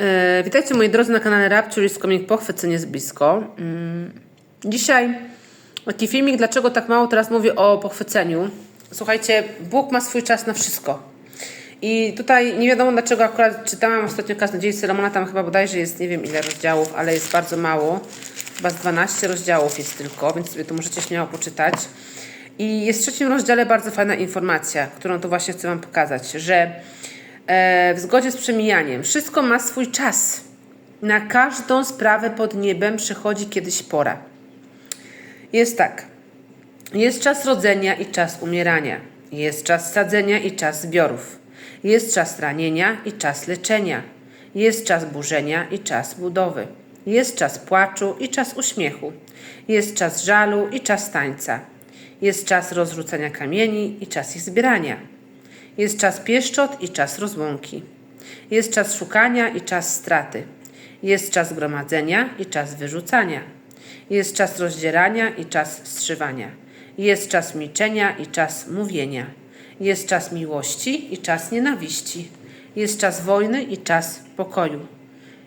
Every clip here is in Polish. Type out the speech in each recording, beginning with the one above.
E, witajcie moi drodzy na kanale Rap, czyli z komik pochwycenie z blisko. Mm, Dzisiaj taki filmik, dlaczego tak mało teraz mówię o pochwyceniu. Słuchajcie, Bóg ma swój czas na wszystko. I tutaj nie wiadomo dlaczego akurat czytałam ostatnio Kaznodziej Salomona, tam chyba bodajże jest nie wiem ile rozdziałów, ale jest bardzo mało. Chyba z 12 rozdziałów jest tylko, więc sobie to możecie śmiało poczytać. I jest w trzecim rozdziale bardzo fajna informacja, którą tu właśnie chcę Wam pokazać, że w zgodzie z przemijaniem wszystko ma swój czas. Na każdą sprawę pod niebem przychodzi kiedyś pora. Jest tak. Jest czas rodzenia i czas umierania. Jest czas sadzenia i czas zbiorów. Jest czas ranienia i czas leczenia. Jest czas burzenia i czas budowy. Jest czas płaczu i czas uśmiechu. Jest czas żalu i czas tańca. Jest czas rozrzucania kamieni i czas ich zbierania. Jest czas pieszczot i czas rozłąki. Jest czas szukania i czas straty. Jest czas gromadzenia i czas wyrzucania. Jest czas rozdzierania i czas strzywania. Jest czas milczenia i czas mówienia. Jest czas miłości i czas nienawiści. Jest czas wojny i czas pokoju.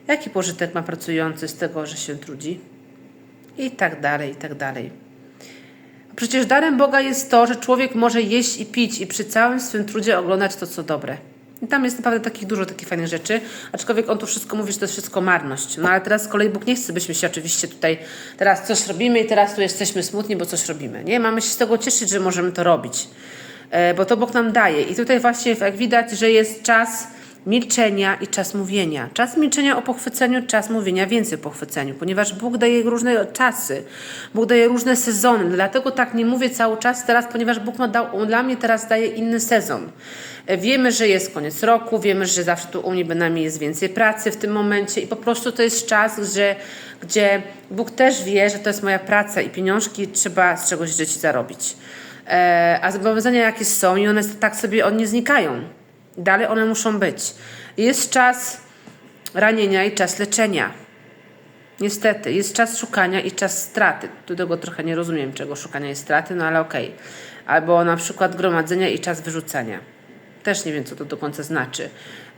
Jaki pożytek ma pracujący z tego, że się trudzi? I tak dalej, i tak dalej. Przecież darem Boga jest to, że człowiek może jeść i pić i przy całym swym trudzie oglądać to, co dobre. I tam jest naprawdę takich dużo takich fajnych rzeczy, aczkolwiek on tu wszystko mówi, że to jest wszystko marność. No ale teraz z kolei Bóg nie chce, byśmy się oczywiście tutaj teraz coś robimy i teraz tu jesteśmy smutni, bo coś robimy. Nie, mamy się z tego cieszyć, że możemy to robić, e, bo to Bóg nam daje. I tutaj właśnie jak widać, że jest czas milczenia i czas mówienia. Czas milczenia o pochwyceniu, czas mówienia więcej o pochwyceniu, ponieważ Bóg daje różne czasy, Bóg daje różne sezony. Dlatego tak nie mówię cały czas teraz, ponieważ Bóg ma dał, dla mnie teraz daje inny sezon. Wiemy, że jest koniec roku, wiemy, że zawsze tu u mnie bynajmniej jest więcej pracy w tym momencie i po prostu to jest czas, że, gdzie Bóg też wie, że to jest moja praca i pieniążki trzeba z czegoś żyć i zarobić. E, a zobowiązania jakie są i one tak sobie one nie znikają. Dalej one muszą być. Jest czas ranienia i czas leczenia. Niestety, jest czas szukania i czas straty. Tu tego trochę nie rozumiem, czego szukania i straty, no ale okej. Albo na przykład gromadzenia i czas wyrzucania. Też nie wiem, co to do końca znaczy.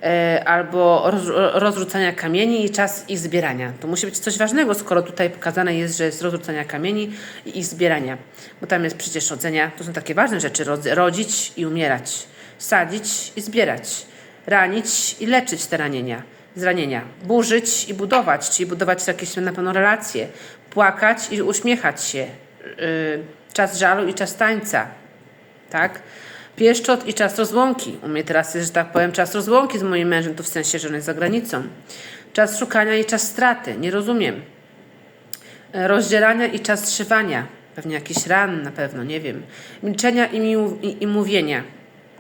E, albo roz, rozrzucania kamieni i czas ich zbierania. To musi być coś ważnego, skoro tutaj pokazane jest, że jest rozrzucania kamieni i ich zbierania. Bo tam jest przecież rodzenia. To są takie ważne rzeczy. Rodz, rodzić i umierać. Sadzić i zbierać. Ranić i leczyć te ranienia zranienia. Burzyć i budować, czyli budować jakieś na pewno relacje. Płakać i uśmiechać się. Yy, czas żalu i czas tańca. Tak? Pieszczot i czas rozłąki. U mnie teraz jest, że tak powiem, czas rozłąki z moim mężem, to w sensie, że on jest za granicą. Czas szukania i czas straty. Nie rozumiem. E, Rozdzierania i czas zszywania. Pewnie jakiś ran na pewno, nie wiem. Milczenia i, i, i mówienia.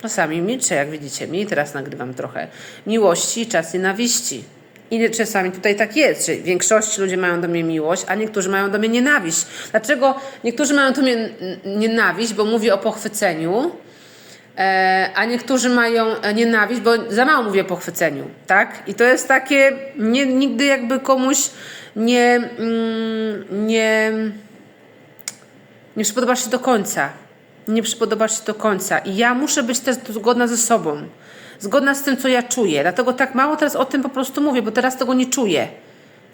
Czasami milczę, jak widzicie. Mniej teraz nagrywam trochę. Miłości czas nienawiści. I czasami tutaj tak jest, że większości ludzie mają do mnie miłość, a niektórzy mają do mnie nienawiść. Dlaczego niektórzy mają do mnie nienawiść, bo mówię o pochwyceniu, e, a niektórzy mają e, nienawiść, bo za mało mówię o pochwyceniu, tak? I to jest takie, nie, nigdy jakby komuś nie, mm, nie, nie przypodobasz się do końca. Nie przypodobasz się do końca. I ja muszę być też zgodna ze sobą. Zgodna z tym, co ja czuję. Dlatego tak mało teraz o tym po prostu mówię, bo teraz tego nie czuję.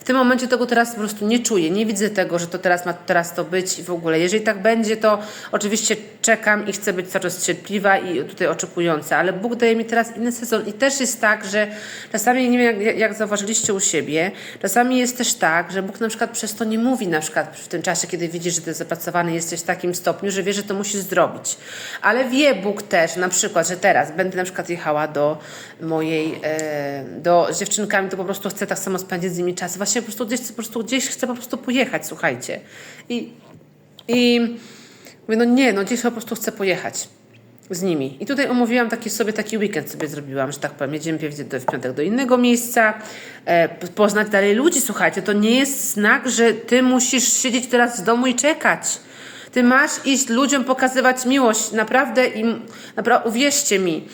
W tym momencie tego teraz po prostu nie czuję. Nie widzę tego, że to teraz ma teraz to być i w ogóle. Jeżeli tak będzie, to oczywiście czekam i chcę być cały czas cierpliwa i tutaj oczekująca. Ale Bóg daje mi teraz inny sezon. I też jest tak, że czasami, nie wiem jak, jak zauważyliście u siebie, czasami jest też tak, że Bóg na przykład przez to nie mówi na przykład w tym czasie, kiedy widzi, że ty zapracowany jesteś w takim stopniu, że wie, że to musisz zrobić. Ale wie Bóg też na przykład, że teraz będę na przykład jechała do mojej, e, do z dziewczynkami, to po prostu chcę tak samo spędzić z nimi czas. Właśnie po prostu gdzieś, po prostu gdzieś chcę po prostu pojechać, słuchajcie. I, i mówię, no nie, no gdzieś po prostu chcę pojechać z nimi. I tutaj omówiłam taki sobie taki weekend sobie zrobiłam, że tak powiem, jedziemy w w piątek do innego miejsca, e, poznać dalej ludzi, słuchajcie, to nie jest znak, że ty musisz siedzieć teraz w domu i czekać. Ty masz iść ludziom pokazywać miłość, naprawdę im, naprawdę, uwierzcie mi.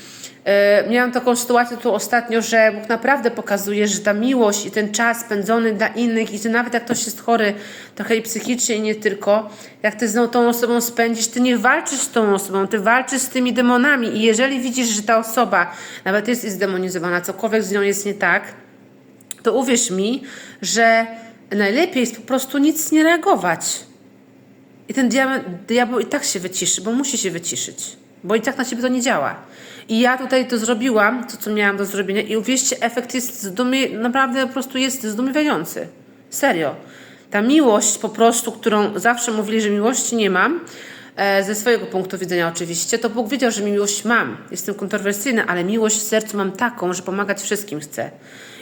E, miałam taką sytuację tu ostatnio, że Bóg naprawdę pokazuje, że ta miłość i ten czas spędzony dla innych i że nawet jak ktoś jest chory trochę i psychicznie i nie tylko, jak ty z tą osobą spędzisz, ty nie walczysz z tą osobą, ty walczysz z tymi demonami i jeżeli widzisz, że ta osoba nawet jest zdemonizowana, cokolwiek z nią jest nie tak, to uwierz mi, że najlepiej jest po prostu nic nie reagować. I ten diabeł, diabeł i tak się wyciszy, bo musi się wyciszyć, bo i tak na ciebie to nie działa. I ja tutaj to zrobiłam, to co miałam do zrobienia i uwierzcie, efekt jest zdumie, naprawdę po prostu jest zdumiewający. Serio. Ta miłość po prostu, którą zawsze mówili, że miłości nie mam, e, ze swojego punktu widzenia oczywiście, to Bóg wiedział, że miłość mam. Jestem kontrowersyjna, ale miłość w sercu mam taką, że pomagać wszystkim chcę.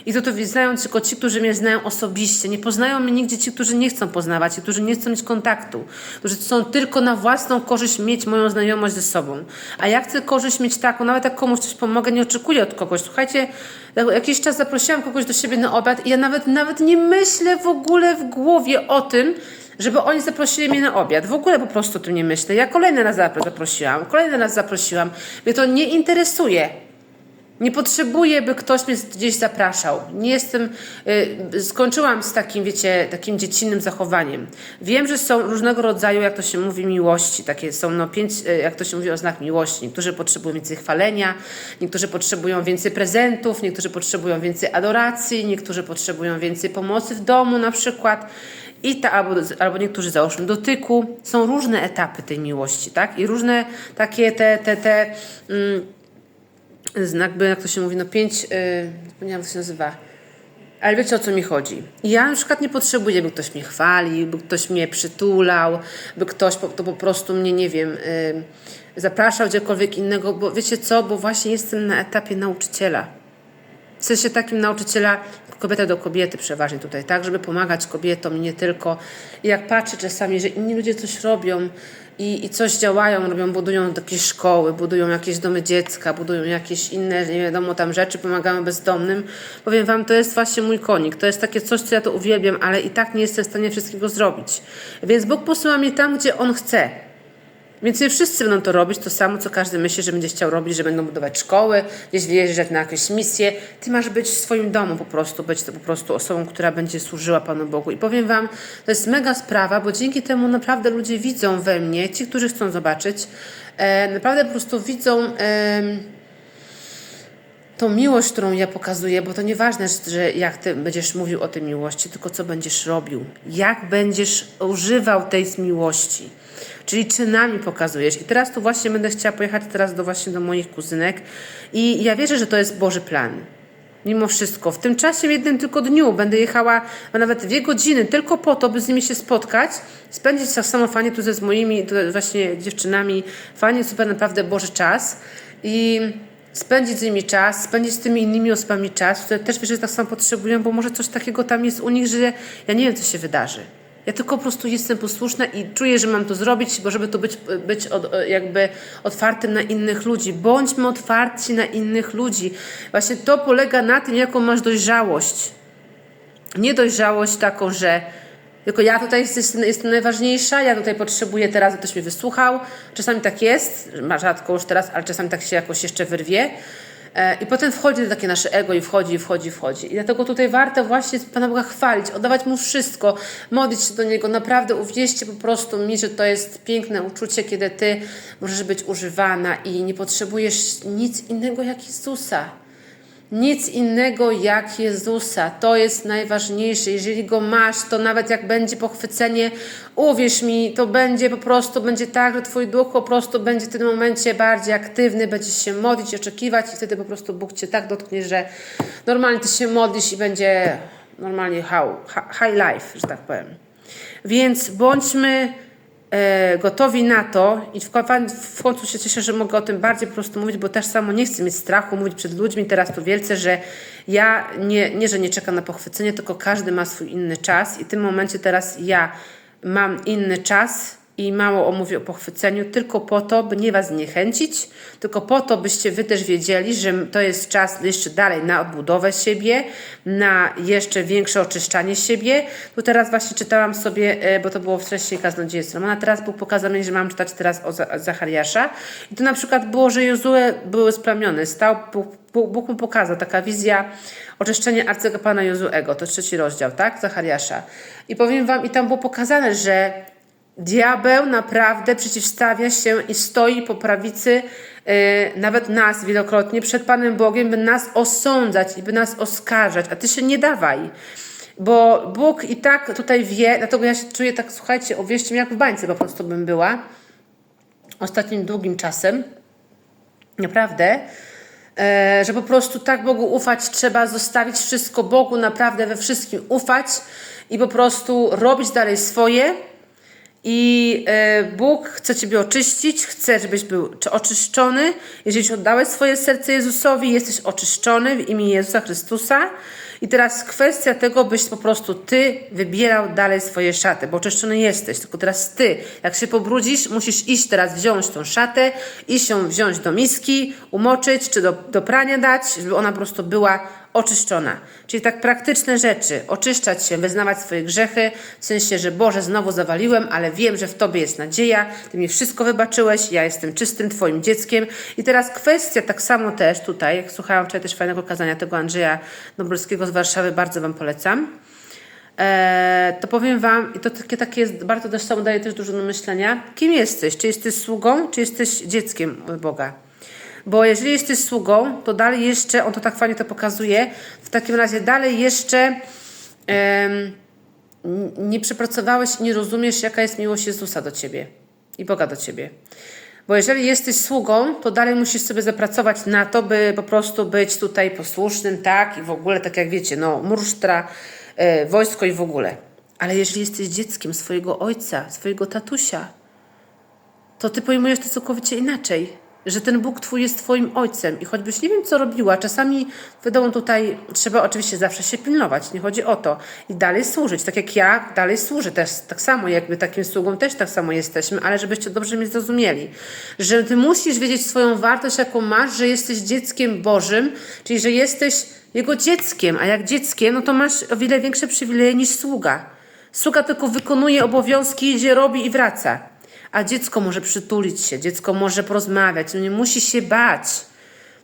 I to to znają tylko ci, którzy mnie znają osobiście. Nie poznają mnie nigdzie ci, którzy nie chcą poznawać, ci, którzy nie chcą mieć kontaktu, którzy chcą tylko na własną korzyść mieć moją znajomość ze sobą. A ja chcę korzyść mieć taką, nawet jak komuś coś pomogę, nie oczekuję od kogoś. Słuchajcie, jakiś czas zaprosiłam kogoś do siebie na obiad i ja nawet, nawet nie myślę w ogóle w głowie o tym, żeby oni zaprosili mnie na obiad. W ogóle po prostu o tym nie myślę. Ja kolejny raz zaprosiłam, kolejny raz zaprosiłam. Mnie to nie interesuje. Nie potrzebuję, by ktoś mnie gdzieś zapraszał. Nie jestem, y, skończyłam z takim, wiecie, takim dziecinnym zachowaniem. Wiem, że są różnego rodzaju, jak to się mówi, miłości. Takie są, no, pięć, y, jak to się mówi, oznak miłości. Niektórzy potrzebują więcej chwalenia, niektórzy potrzebują więcej prezentów, niektórzy potrzebują więcej adoracji, niektórzy potrzebują więcej pomocy w domu na przykład. I ta, albo, albo niektórzy załóżmy dotyku. Są różne etapy tej miłości, tak? I różne takie te, te, te mm, jakby, jak to się mówi, no pięć, yy, zapomniałam, jak to się nazywa. Ale wiecie o co mi chodzi? Ja na przykład nie potrzebuję, by ktoś mnie chwalił, by ktoś mnie przytulał, by ktoś po, to po prostu mnie, nie wiem, yy, zapraszał gdziekolwiek innego, bo wiecie co? Bo właśnie jestem na etapie nauczyciela. W sensie takim nauczyciela kobieta do kobiety przeważnie tutaj, tak? Żeby pomagać kobietom i nie tylko. I jak patrzę czasami, że inni ludzie coś robią, i, i coś działają, robią, budują takie szkoły, budują jakieś domy dziecka, budują jakieś inne, nie wiadomo tam rzeczy, pomagają bezdomnym. Powiem Wam, to jest właśnie mój konik. To jest takie coś, co ja to uwielbiam, ale i tak nie jestem w stanie wszystkiego zrobić. Więc Bóg posyła mnie tam, gdzie On chce. Więc nie wszyscy będą to robić, to samo, co każdy myśli, że będzie chciał robić, że będą budować szkoły, gdzieś wyjeżdżać na jakieś misje. Ty masz być w swoim domu po prostu, być to po prostu osobą, która będzie służyła Panu Bogu. I powiem Wam, to jest mega sprawa, bo dzięki temu naprawdę ludzie widzą we mnie, ci, którzy chcą zobaczyć, e, naprawdę po prostu widzą... E, tą miłość, którą ja pokazuję, bo to nieważne, że jak ty będziesz mówił o tej miłości, tylko co będziesz robił, jak będziesz używał tej miłości. Czyli czynami pokazujesz. I teraz tu właśnie będę chciała pojechać teraz do właśnie do moich kuzynek i ja wierzę, że to jest Boży plan. Mimo wszystko. W tym czasie, w jednym tylko dniu będę jechała nawet dwie godziny tylko po to, by z nimi się spotkać, spędzić tak samo fajnie tu ze z moimi właśnie dziewczynami, fajnie, super naprawdę Boży czas i spędzić z nimi czas, spędzić z tymi innymi osobami czas, które też wierzę, że tak samo potrzebują, bo może coś takiego tam jest u nich, że ja nie wiem, co się wydarzy. Ja tylko po prostu jestem posłuszna i czuję, że mam to zrobić, bo żeby to być, być od, jakby otwartym na innych ludzi. Bądźmy otwarci na innych ludzi. Właśnie to polega na tym, jaką masz dojrzałość. Nie dojrzałość taką, że tylko ja tutaj jestem, jestem najważniejsza, ja tutaj potrzebuję teraz, ktoś mnie wysłuchał. Czasami tak jest, rzadko już teraz, ale czasami tak się jakoś jeszcze wyrwie. E, I potem wchodzi takie nasze ego i wchodzi, wchodzi, wchodzi. I dlatego tutaj warto właśnie Pana Boga chwalić, oddawać Mu wszystko, modlić się do Niego. Naprawdę uwierzcie po prostu mi, że to jest piękne uczucie, kiedy Ty możesz być używana i nie potrzebujesz nic innego jak Jezusa. Nic innego jak Jezusa. To jest najważniejsze. Jeżeli go masz, to nawet jak będzie pochwycenie, uwierz mi, to będzie po prostu, będzie tak, że Twój duch po prostu będzie w tym momencie bardziej aktywny, będziesz się modlić, oczekiwać i wtedy po prostu Bóg Cię tak dotknie, że normalnie Ty się modlisz i będzie normalnie how, high life, że tak powiem. Więc bądźmy gotowi na to i w, w końcu się cieszę, że mogę o tym bardziej po prostu mówić, bo też samo nie chcę mieć strachu mówić przed ludźmi. Teraz tu wielce, że ja nie, nie, że nie czekam na pochwycenie, tylko każdy ma swój inny czas i w tym momencie teraz ja mam inny czas i mało omówię o pochwyceniu, tylko po to, by nie Was zniechęcić, tylko po to, byście Wy też wiedzieli, że to jest czas jeszcze dalej na odbudowę siebie, na jeszcze większe oczyszczanie siebie. Tu teraz właśnie czytałam sobie, e, bo to było wcześniej kaznodziejstwo, a teraz Bóg pokazał mi, że mam czytać teraz o Zachariasza. I to na przykład było, że Jozue były splamiony, stał, Bóg, Bóg mu pokazał, taka wizja oczyszczenia arcykapłana Jozuego, to trzeci rozdział, tak, Zachariasza. I powiem Wam, i tam było pokazane, że diabeł naprawdę przeciwstawia się i stoi po prawicy e, nawet nas wielokrotnie przed Panem Bogiem, by nas osądzać i by nas oskarżać, a ty się nie dawaj. Bo Bóg i tak tutaj wie, dlatego ja się czuję tak, słuchajcie, uwierzcie jak w bańce po prostu bym była ostatnim długim czasem. Naprawdę. E, że po prostu tak Bogu ufać trzeba, zostawić wszystko Bogu, naprawdę we wszystkim ufać i po prostu robić dalej swoje. I e, Bóg chce Ciebie oczyścić, chce, żebyś był czy oczyszczony. Jeżeli oddałeś swoje serce Jezusowi, jesteś oczyszczony w imię Jezusa Chrystusa. I teraz kwestia tego, byś po prostu ty wybierał dalej swoje szaty, bo oczyszczony jesteś, tylko teraz ty, jak się pobrudzisz, musisz iść teraz wziąć tą szatę, iść ją wziąć do miski, umoczyć, czy do, do prania dać, żeby ona po prostu była oczyszczona. Czyli tak praktyczne rzeczy, oczyszczać się, wyznawać swoje grzechy, w sensie, że Boże, znowu zawaliłem, ale wiem, że w Tobie jest nadzieja, Ty mi wszystko wybaczyłeś, ja jestem czystym Twoim dzieckiem. I teraz kwestia tak samo też tutaj, jak słuchałam wczoraj też fajnego kazania tego Andrzeja Nobrowskiego z Warszawy, bardzo Wam polecam. Eee, to powiem Wam, i to takie, takie jest, bardzo też samo daje też dużo do myślenia, kim jesteś? Czy jesteś sługą, czy jesteś dzieckiem Boga? Bo jeżeli jesteś sługą, to dalej jeszcze, on to tak fajnie to pokazuje, w takim razie dalej jeszcze nie przepracowałeś i nie rozumiesz, jaka jest miłość Jezusa do ciebie i Boga do ciebie. Bo jeżeli jesteś sługą, to dalej musisz sobie zapracować na to, by po prostu być tutaj posłusznym, tak, i w ogóle, tak jak wiecie, no, mursztra, e, wojsko i w ogóle. Ale jeżeli jesteś dzieckiem swojego ojca, swojego tatusia, to ty pojmujesz to całkowicie inaczej że ten Bóg Twój jest Twoim Ojcem. I choćbyś nie wiem, co robiła, czasami wiadomo tutaj trzeba oczywiście zawsze się pilnować, nie chodzi o to. I dalej służyć, tak jak ja dalej służę też, tak samo jakby takim sługą też tak samo jesteśmy, ale żebyście dobrze mnie zrozumieli, że Ty musisz wiedzieć swoją wartość, jaką masz, że jesteś dzieckiem Bożym, czyli że jesteś Jego dzieckiem, a jak dzieckiem, no to masz o wiele większe przywileje niż sługa. Sługa tylko wykonuje obowiązki, idzie, robi i wraca a dziecko może przytulić się, dziecko może porozmawiać, no nie musi się bać.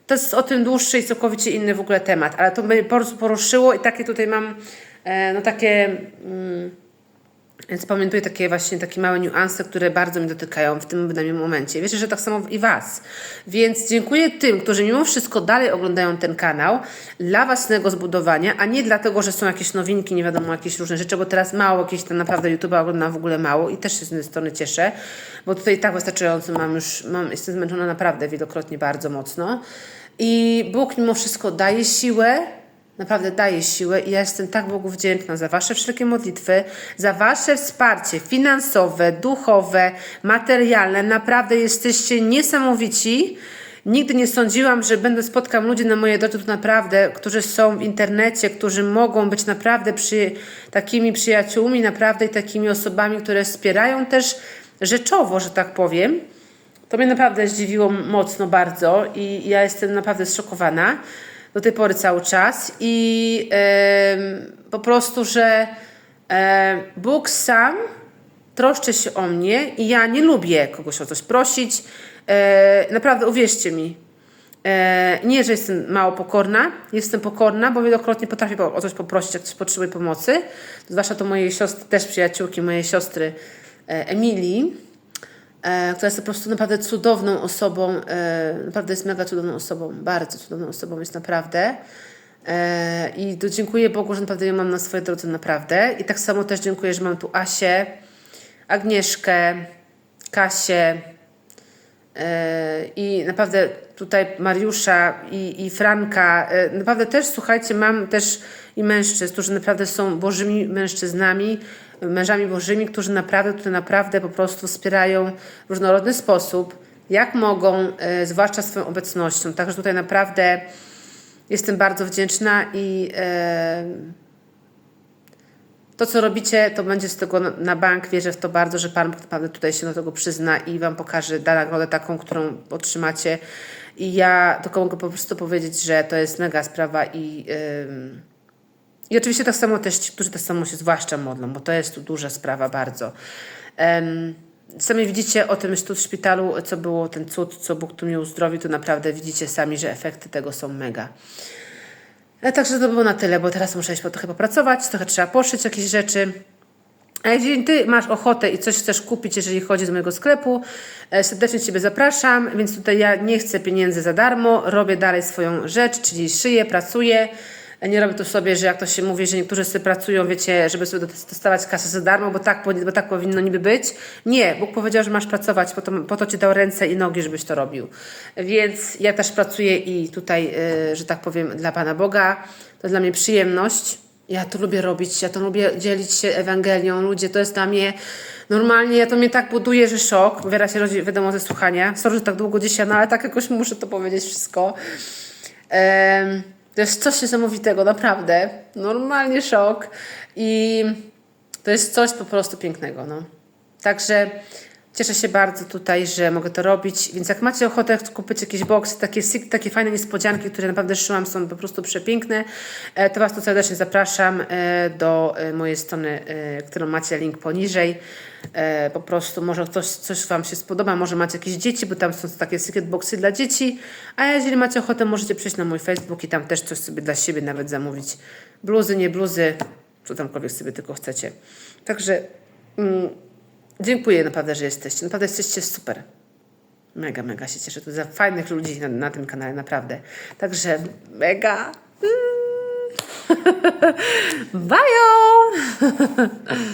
To jest o tym dłuższy i całkowicie inny w ogóle temat, ale to mnie poruszyło i takie tutaj mam, e, no takie... Mm, więc pamiętuję takie właśnie takie małe niuanse, które bardzo mnie dotykają w tym danym momencie. Wierzę, że tak samo i Was. Więc dziękuję tym, którzy mimo wszystko dalej oglądają ten kanał dla własnego zbudowania, a nie dlatego, że są jakieś nowinki, nie wiadomo, jakieś różne rzeczy, bo teraz mało, jakieś tam naprawdę YouTube oglądam w ogóle mało i też się z tej strony cieszę, bo tutaj tak wystarczająco mam już, mam, jestem zmęczona naprawdę wielokrotnie bardzo mocno. I Bóg mimo wszystko daje siłę, Naprawdę daje siłę i ja jestem tak Bogu wdzięczna za Wasze wszelkie modlitwy, za Wasze wsparcie finansowe, duchowe, materialne. Naprawdę jesteście niesamowici. Nigdy nie sądziłam, że będę spotkam ludzi na mojej drodze, naprawdę, którzy są w internecie, którzy mogą być naprawdę przy, takimi przyjaciółmi, naprawdę i takimi osobami, które wspierają też rzeczowo, że tak powiem. To mnie naprawdę zdziwiło mocno bardzo i ja jestem naprawdę zszokowana do tej pory cały czas i po prostu, że Bóg sam troszczy się o mnie i ja nie lubię kogoś o coś prosić. E, naprawdę, uwierzcie mi, e, nie, że jestem mało pokorna, jestem pokorna, bo wielokrotnie potrafię o coś poprosić, jak ktoś potrzebuje pomocy. Zwłaszcza to mojej siostry, też przyjaciółki mojej siostry Emilii e, która jest po prostu naprawdę cudowną osobą, e, naprawdę jest mega cudowną osobą, bardzo cudowną osobą jest naprawdę. E, I to dziękuję Bogu, że naprawdę ją mam na swojej drodze naprawdę. I tak samo też dziękuję, że mam tu Asię, Agnieszkę, Kasię e, i naprawdę tutaj Mariusza i, i Franka. E, naprawdę też, słuchajcie, mam też i mężczyzn, którzy naprawdę są bożymi mężczyznami, mężami bożymi, którzy naprawdę tutaj naprawdę po prostu wspierają w różnorodny sposób, jak mogą, e, zwłaszcza swoją obecnością. Także tutaj naprawdę jestem bardzo wdzięczna i e, to, co robicie, to będzie z tego na bank. Wierzę w to bardzo, że Pan naprawdę tutaj się do tego przyzna i Wam pokaże, da nagrodę taką, którą otrzymacie. I ja tylko mogę po prostu powiedzieć, że to jest mega sprawa i... Yy, i oczywiście tak samo też ci, którzy tak samo się zwłaszcza modlą, bo to jest tu duża sprawa bardzo. Um, sami widzicie o tym tu w szpitalu, co było ten cud, co Bóg tu mnie uzdrowił, to naprawdę widzicie sami, że efekty tego są mega. Ale także to było na tyle, bo teraz muszę iść po trochę popracować, trochę trzeba poszyć jakieś rzeczy. A jeżeli Ty masz ochotę i coś chcesz kupić, jeżeli chodzi z mojego sklepu, e, serdecznie Ciebie zapraszam, więc tutaj ja nie chcę pieniędzy za darmo, robię dalej swoją rzecz, czyli szyję, pracuję. Nie robię tu sobie, że jak to się mówi, że niektórzy sobie pracują, wiecie, żeby sobie dostawać kasę za darmo, bo tak, bo tak powinno niby być. Nie, Bóg powiedział, że masz pracować, po to, po to Ci dał ręce i nogi, żebyś to robił. Więc ja też pracuję i tutaj, e, że tak powiem, dla Pana Boga. To dla mnie przyjemność. Ja to lubię robić, ja to lubię dzielić się Ewangelią. Ludzie, to jest dla mnie normalnie, ja to mnie tak buduje, że szok. Wiera się rodzi, wiadomo, ze słuchania. Sorry, że tak długo dzisiaj, no ale tak jakoś muszę to powiedzieć wszystko. Em, to jest coś niesamowitego, naprawdę. Normalnie szok. I to jest coś po prostu pięknego. No. Także cieszę się bardzo tutaj, że mogę to robić. Więc jak macie ochotę kupić jakieś boksy, takie, takie fajne niespodzianki, które naprawdę szyłam, są po prostu przepiękne, e, to Was tu serdecznie zapraszam e, do e, mojej strony, którą macie link poniżej. Po prostu może coś, coś Wam się spodoba, może macie jakieś dzieci, bo tam są takie secret boxy dla dzieci, a jeżeli macie ochotę, możecie przejść na mój Facebook i tam też coś sobie dla siebie nawet zamówić. Bluzy, nie bluzy, co tamkolwiek sobie tylko chcecie. Także mm, dziękuję naprawdę, że jesteście. Naprawdę jesteście super. Mega, mega się cieszę. To za fajnych ludzi na, na tym kanale, naprawdę. Także mega. Mm. Bajo!